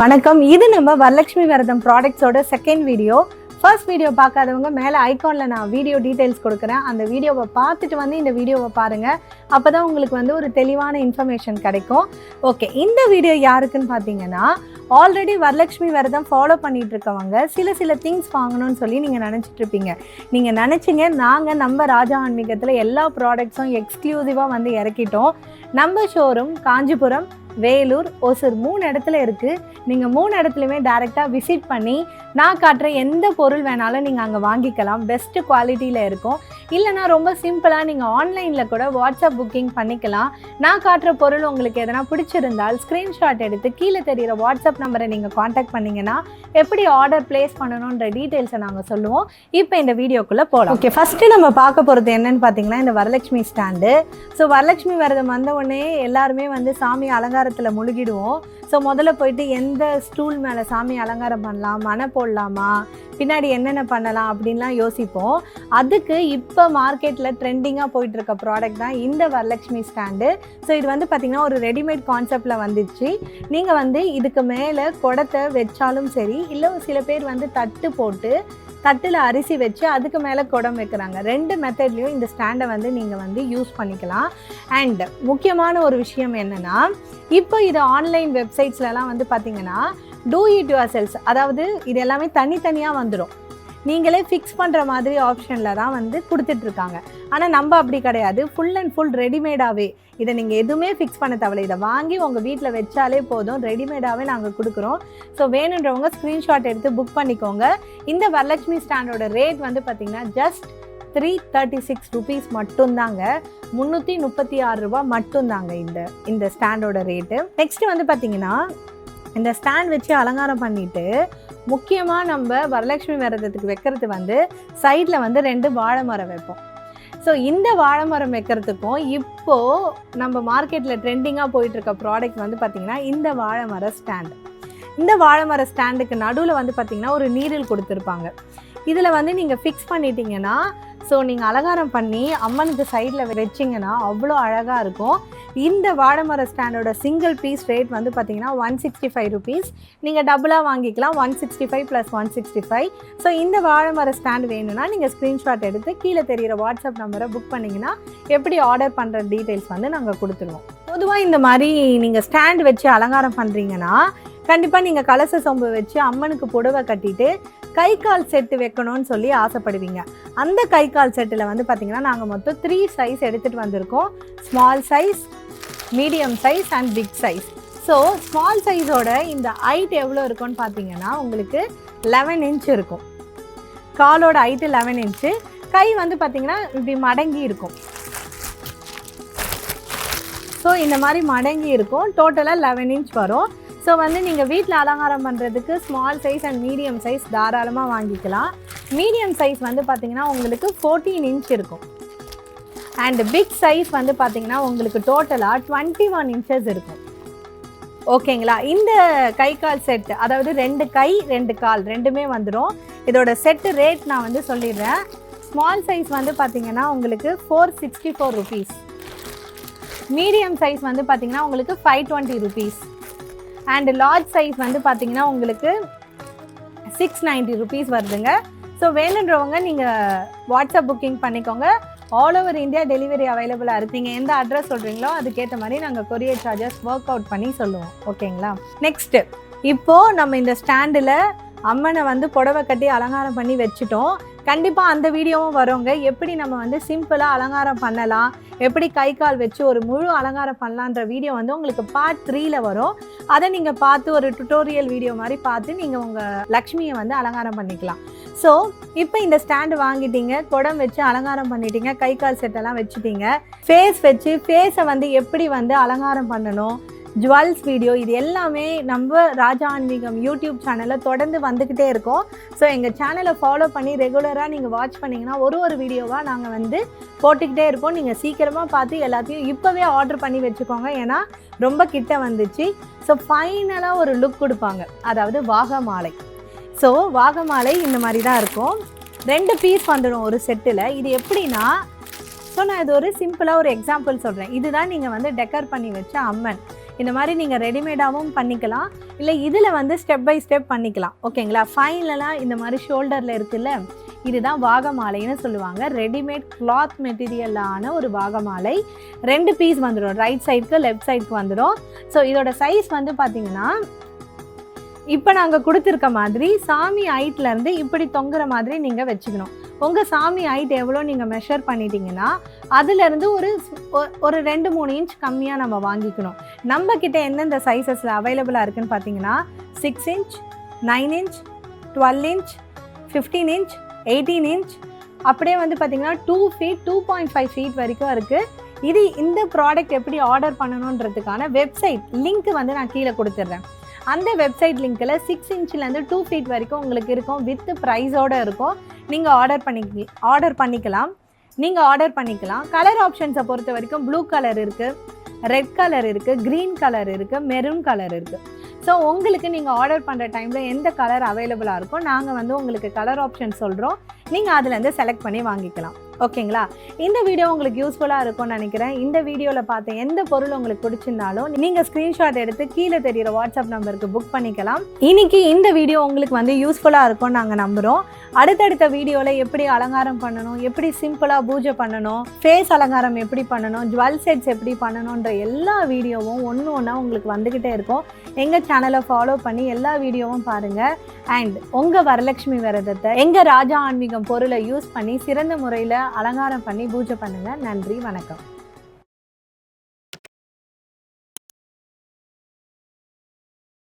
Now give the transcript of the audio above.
வணக்கம். இது நம்ம வரலட்சுமி விரதம் ப்ராடக்ட்ஸோட செகண்ட் வீடியோ ஃபர்ஸ்ட் வீடியோ பார்க்காதவங்க மேலே ஐகானில் நான் வீடியோ டீட்டெயில்ஸ் கொடுக்குறேன். அந்த வீடியோவை பார்த்துட்டு வந்து இந்த வீடியோவை பாருங்கள் அப்போ தான் உங்களுக்கு வந்து ஒரு தெளிவான இன்ஃபர்மேஷன் கிடைக்கும். ஓகே இந்த வீடியோ யாருக்குன்னு பார்த்தீங்கன்னா ஆல்ரெடி வரலட்சுமி விரதம் ஃபாலோ பண்ணிகிட்டு இருக்கவங்க சில சில திங்ஸ் வாங்கணும்னு சொல்லி நீங்கள் நினச்சிட்ருப்பீங்க நீங்கள் நினச்சிங்க நாங்கள் நம்ம ராஜா ஆன்மீகத்தில் எல்லா ப்ராடக்ட்ஸும் எக்ஸ்க்ளூசிவாக வந்து இறக்கிட்டோம். நம்ம ஷோரூம் காஞ்சிபுரம் வேலூர் ஒசூர் மூணு இடத்துல இருக்குது நீங்கள் மூணு இடத்துலையுமே டேரெக்டாக விசிட் பண்ணி நான் காட்டுற எந்த பொருள் வேணாலும் நீங்கள் அங்கே வாங்கிக்கலாம். பெஸ்ட்டு குவாலிட்டியில் இருக்கும். இல்லைனா ரொம்ப சிம்பிளாக நீங்கள் ஆன்லைனில் கூட வாட்ஸ்அப் புக்கிங் பண்ணிக்கலாம். நான் காட்டுற பொருள் உங்களுக்கு எதனா பிடிச்சிருந்தால் ஸ்க்ரீன்ஷாட் எடுத்து கீழே தெரிகிற வாட்ஸ்அப் நம்பரை நீங்கள் காண்டாக்ட் பண்ணீங்கன்னா எப்படி ஆர்டர் ப்ளேஸ் பண்ணணுன்ற டீட்டெயில்ஸை நாங்கள் சொல்லுவோம். இப்போ இந்த வீடியோக்குள்ளே போகலாம் ஓகே ஃபஸ்ட்டு நம்ம பார்க்க போகிறது என்னன்னு பார்த்தீங்கன்னா இந்த வரலட்சுமி ஸ்டாண்டு ஸோ வரலட்சுமி விரதம் வந்த உடனே எல்லாருமே வந்து சாமி அலங்காரத்தில் முழுகிடுவோம். ஸோ முதல்ல போயிட்டு எந்த ஸ்டூல் மேலே சாமி அலங்காரம் பண்ணலாம் மனை போடலாமா பின்னாடி என்னென்ன பண்ணலாம் அப்படின்லாம் யோசிப்போம். அதுக்கு இப்போ மார்க்கெட்டில் ட்ரெண்டிங்காக போயிட்டு இருக்க ப்ராடக்ட் தான் இந்த வரலட்சுமி ஸ்டாண்டு ஸோ இது வந்து பார்த்திங்கன்னா ஒரு ரெடிமேட் கான்செப்டில் வந்துச்சு. நீங்கள் வந்து இதுக்கு மேலே குடத்தை வச்சாலும் சரி இல்லை சில பேர் வந்து தட்டு போட்டு தட்டில் அரிசி வச்சு அதுக்கு மேலே குடம் வைக்கிறாங்க. ரெண்டு மெத்தட்லேயும் இந்த ஸ்டாண்டை வந்து நீங்கள் வந்து யூஸ் பண்ணிக்கலாம். அண்ட் முக்கியமான ஒரு விஷயம் என்னென்னா இப்போ இது ஆன்லைன் வெப்சைட்ஸ்லலாம் வந்து பார்த்தீங்கன்னா டூ இட் யுவர் செல்ஸ் அதாவது இது எல்லாமே தனித்தனியாக வந்துடும் நீங்களே ஃபிக்ஸ் பண்ணுற மாதிரி ஆப்ஷனில் தான் வந்து கொடுத்துட்ருக்காங்க ஆனால் நம்ம அப்படி கிடையாது. ஃபுல் அண்ட் ஃபுல் ரெடிமேடாகவே இதை நீங்கள் எதுவுமே ஃபிக்ஸ் பண்ண தேவையில்ல. இதை வாங்கி உங்கள் வீட்டில் வச்சாலே போதும். ரெடிமேடாகவே நாங்கள் கொடுக்குறோம். ஸோ வேணுன்றவங்க ஸ்க்ரீன்ஷாட் எடுத்து புக் பண்ணிக்கோங்க. இந்த வரலட்சுமி ஸ்டாண்டோட ரேட் வந்து பார்த்திங்கன்னா just three thirty six rupees மட்டும்தாங்க. முந்நூற்றி முப்பத்தி ஆறு ரூபா மட்டும்தாங்க இந்த இந்த ஸ்டாண்டோட ரேட்டு நெக்ஸ்ட் வந்து பார்த்தீங்கன்னா இந்த ஸ்டாண்ட் வச்சு அலங்காரம் பண்ணிவிட்டு முக்கியமாக நம்ம வரலட்சுமி விரதத்துக்கு வைக்கிறது வந்து சைடில் வந்து ரெண்டு வாழை மரம் வைப்போம். ஸோ இந்த வாழை மரம் வைக்கிறதுக்கும் இப்போது நம்ம மார்க்கெட்டில் ட்ரெண்டிங்காக போயிட்டுருக்க ப்ராடக்ட் வந்து பார்த்திங்கன்னா இந்த வாழை மர ஸ்டாண்ட் இந்த வாழை மர ஸ்டாண்டுக்கு நடுவில் வந்து பார்த்திங்கன்னா ஒரு நீரில் கொடுத்துருப்பாங்க. இதில் வந்து நீங்கள் ஃபிக்ஸ் பண்ணிட்டீங்கன்னா ஸோ நீங்கள் அலங்காரம் பண்ணி அம்மனுக்கு சைடில் வச்சிங்கன்னா அவ்வளோ அழகாக இருக்கும். இந்த வாழைமர ஸ்டாண்டோட சிங்கிள் பீஸ் ரேட் வந்து பார்த்தீங்கன்னா ஒன் சிக்ஸ்டி ஃபைவ் ருபீஸ் நீங்கள் டபுளாக வாங்கிக்கலாம் one sixty five plus one sixty five so இந்த வாழைமர ஸ்டாண்ட் வேணும்னா நீங்கள் ஸ்க்ரீன்ஷாட் எடுத்து கீழே தெரியிற வாட்ஸ்அப் நம்பரை புக் பண்ணிங்கன்னா எப்படி ஆர்டர் பண்ணுற டீட்டெயில்ஸ் வந்து நாங்கள் கொடுத்துருவோம். பொதுவாக இந்த மாதிரி நீங்கள் ஸ்டாண்ட் வச்சு அலங்காரம் பண்ணுறீங்கன்னா கண்டிப்பாக நீங்கள் கலச சொம்பு வச்சு அம்மனுக்கு புடவை கட்டிட்டு கை கால் செட்டு வைக்கணும்னு சொல்லி ஆசைப்படுவீங்க. அந்த கை கால் செட்டில் வந்து பார்த்திங்கன்னா நாங்கள் மொத்தம் த்ரீ சைஸ் எடுத்துகிட்டு வந்திருக்கோம். Small size medium size and big size so small சைஸோட இந்த ஹைட் எவ்வளோ இருக்கும்னு பார்த்தீங்கன்னா உங்களுக்கு லெவன் இன்ச் இருக்கும். காலோட ஹைட்டு லெவன் இன்ச்சு கை வந்து பார்த்திங்கன்னா இப்படி மடங்கி இருக்கும். ஸோ இந்த மாதிரி மடங்கி இருக்கும். டோட்டலாக லெவன் இன்ச் வரும். ஸோ வந்து நீங்கள் வீட்டில் அலங்காரம் பண்ணுறதுக்கு small size and medium size தாராளமாக வாங்கிக்கலாம். மீடியம் சைஸ் வந்து பார்த்தீங்கன்னா உங்களுக்கு ஃபோர்டீன் இன்ச் இருக்கும். அண்ட் பிக் சைஸ் வந்து பார்த்தீங்கன்னா உங்களுக்கு டோட்டலாக டுவெண்ட்டி ஒன் இன்ச்சஸ் இருக்கும். ஓகேங்களா இந்த கை கால் செட் அதாவது ரெண்டு கை ரெண்டு கால் ரெண்டுமே வந்துடும் இதோட செட்டு ரேட் நான் வந்து சொல்லிடுறேன். ஸ்மால் சைஸ் வந்து பார்த்தீங்கன்னா உங்களுக்கு four sixty four rupees medium size வந்து பார்த்தீங்கன்னா உங்களுக்கு five twenty rupees and large size வந்து பார்த்தீங்கன்னா உங்களுக்கு சிக்ஸ் நைன்ட்டி ருபீஸ் வருதுங்க. ஸோ வேணுன்றவங்க நீங்கள் வாட்ஸ்அப் புக்கிங் பண்ணிக்கோங்க. ஆல் ஓவர் இந்தியா டெலிவரி அவைலபிளாக இருப்பீங்க நீங்கள் எந்த அட்ரஸ் சொல்கிறீங்களோ அதுக்கேற்ற மாதிரி நாங்கள் கொரியர் சார்ஜஸ் ஒர்க் அவுட் பண்ணி சொல்லுவோம். ஓகேங்களா நெக்ஸ்ட்டு இப்போது நம்ம இந்த ஸ்டாண்டில் அம்மனை வந்து புடவை கட்டி அலங்காரம் பண்ணி வச்சுட்டோம். கண்டிப்பாக அந்த வீடியோவும் வருங்க. எப்படி நம்ம வந்து சிம்பிளாக அலங்காரம் பண்ணலாம் எப்படி கை கால் வச்சு ஒரு முழு அலங்காரம் பண்ணலான்ற வீடியோ வந்து உங்களுக்கு பார்ட் த்ரீல வரும். அதை நீங்கள் பார்த்து ஒரு டுட்டோரியல் வீடியோ மாதிரி பார்த்து நீங்கள் உங்கள் லக்ஷ்மியை வந்து அலங்காரம் பண்ணிக்கலாம். ஸோ இப்போ இந்த ஸ்டாண்டு வாங்கிட்டீங்க. குடம் வச்சு அலங்காரம் பண்ணிட்டீங்க. கை கால் செட்டெல்லாம் வச்சுட்டீங்க. ஃபேஸ் வச்சு ஃபேஸை வந்து எப்படி வந்து அலங்காரம் பண்ணணும்? ஜுவல்ஸ் வீடியோ இது எல்லாமே நம்ம ராஜா ஆன்மீகம் யூடியூப் சேனலில் தொடர்ந்து வந்துக்கிட்டே இருக்கோம். ஸோ எங்கள் சேனலை ஃபாலோ பண்ணி ரெகுலராக நீங்கள் வாட்ச் பண்ணிங்கன்னா ஒரு ஒரு வீடியோவாக நாங்கள் வந்து போட்டுக்கிட்டே இருக்கோம். நீங்கள் சீக்கிரமாக பார்த்து எல்லாத்தையும் இப்போவே ஆர்டர் பண்ணி வச்சுக்கோங்க. ஏன்னா ரொம்ப கிட்ட வந்துச்சு. ஸோ ஃபைனலாக ஒரு லுக் கொடுப்பாங்க. அதாவது வாகமாலை. ஸோ வாகமாலை இந்த மாதிரி தான் இருக்கும். ரெண்டு பீஸ் வந்துடும் ஒரு செட்டில் இது எப்படின்னா ஸோ நான் இது ஒரு சிம்பிளாக ஒரு எக்ஸாம்பிள் சொல்கிறேன் இதுதான் நீங்கள் வந்து டெக்கர் பண்ணி வச்ச அம்மன். இந்த மாதிரி நீங்கள் ரெடிமேடாகவும் பண்ணிக்கலாம். இல்லை இதில் வந்து ஸ்டெப் பை ஸ்டெப் பண்ணிக்கலாம். ஓகேங்களா ஃபைனலாக இந்த மாதிரி ஷோல்டரில் இருக்குல்ல? இதுதான் வாகமாலைன்னு சொல்லுவாங்க. ரெடிமேட் கிளாத் மெட்டீரியலான ஒரு வாகமாலை. ரெண்டு பீஸ் வந்துடும். ரைட் சைடுக்கு லெஃப்ட் சைடுக்கு வந்துடும். ஸோ இதோட சைஸ் வந்து பார்த்தீங்கன்னா இப்போ நாங்கள் கொடுத்துருக்க மாதிரி சாமி ஹைட்லேருந்து இப்படி தொங்குற மாதிரி நீங்கள் வச்சுக்கணும். உங்கள் சாமி ஹைட் எவ்வளோ நீங்கள் மெஷர் பண்ணிட்டீங்கன்னா அதுலேருந்து ஒரு ஒ- ஒரு ரெண்டு மூணு இன்ச் கம்மியாக நம்ம வாங்கிக்கணும். நம்ம கிட்ட எந்தெந்த சைஸஸில் அவைலபிளாக இருக்குன்னு பார்த்தீங்கன்னா six inch nine inch twelve inch fifteen inch eighteen inch அப்படியே வந்து பார்த்தீங்கன்னா two feet two point five feet வரைக்கும் இருக்குது இது இந்த ப்ராடக்ட் எப்படி ஆர்டர் பண்ணணுன்றதுக்கான வெப்சைட் லிங்க் வந்து நான் கீழே கொடுத்துட்றேன். அந்த வெப்சைட் லிங்க்கில் சிக்ஸ் இன்ச்லேருந்து டூ ஃபீட் வரைக்கும் உங்களுக்கு இருக்கும் வித் ப்ரைஸோடு இருக்கும். நீங்கள் ஆர்டர் பண்ணி ஆர்டர் பண்ணிக்கலாம். நீங்கள் ஆர்டர் பண்ணிக்கலாம். கலர் ஆப்ஷன்ஸை பொறுத்த வரைக்கும் ப்ளூ கலர் இருக்குது ரெட் கலர் இருக்குது க்ரீன் கலர் இருக்குது மெரூன் கலர் இருக்குது ஸோ உங்களுக்கு நீங்கள் ஆர்டர் பண்ணுற டைமில் எந்த கலர் அவைலபிளாக இருக்கோ நாங்கள் வந்து உங்களுக்கு கலர் ஆப்ஷன் சொல்கிறோம் நீங்கள் அதுலேருந்து செலக்ட் பண்ணி வாங்கிக்கலாம். ஓகேங்களா? இந்த வீடியோ உங்களுக்கு யூஸ்ஃபுல்லாக இருக்கும்னு நினைக்கிறேன். இந்த வீடியோவில் பார்த்த எந்த பொருள் உங்களுக்கு பிடிச்சிருந்தாலும் நீங்கள் ஸ்க்ரீன்ஷாட் எடுத்து கீழே தெரிகிற வாட்ஸ்அப் நம்பருக்கு புக் பண்ணிக்கலாம். இன்னைக்கு இந்த வீடியோ உங்களுக்கு வந்து யூஸ்ஃபுல்லாக இருக்கும்னு நாங்கள் நம்புகிறோம் அடுத்தடுத்த வீடியோவில் எப்படி அலங்காரம் பண்ணணும் எப்படி சிம்பிளாக பூஜை பண்ணணும் ஃபேஸ் அலங்காரம் எப்படி பண்ணணும் ஜுவல் செட்ஸ் எப்படி பண்ணணுன்ற எல்லா வீடியோவும் ஒன்று ஒன்றா உங்களுக்கு வந்துக்கிட்டே இருக்கும். எங்கள் சேனலை ஃபாலோ பண்ணி எல்லா வீடியோவும் பாருங்கள் அண்ட் உங்கள் வரலட்சுமி விரதத்தை எங்கள் ராஜா ஆன்மீகம் பொருளை யூஸ் பண்ணி சிறந்த முறையில் அலங்காரம் பண்ணி பூஜை பண்ணுங்கள் நன்றி வணக்கம்.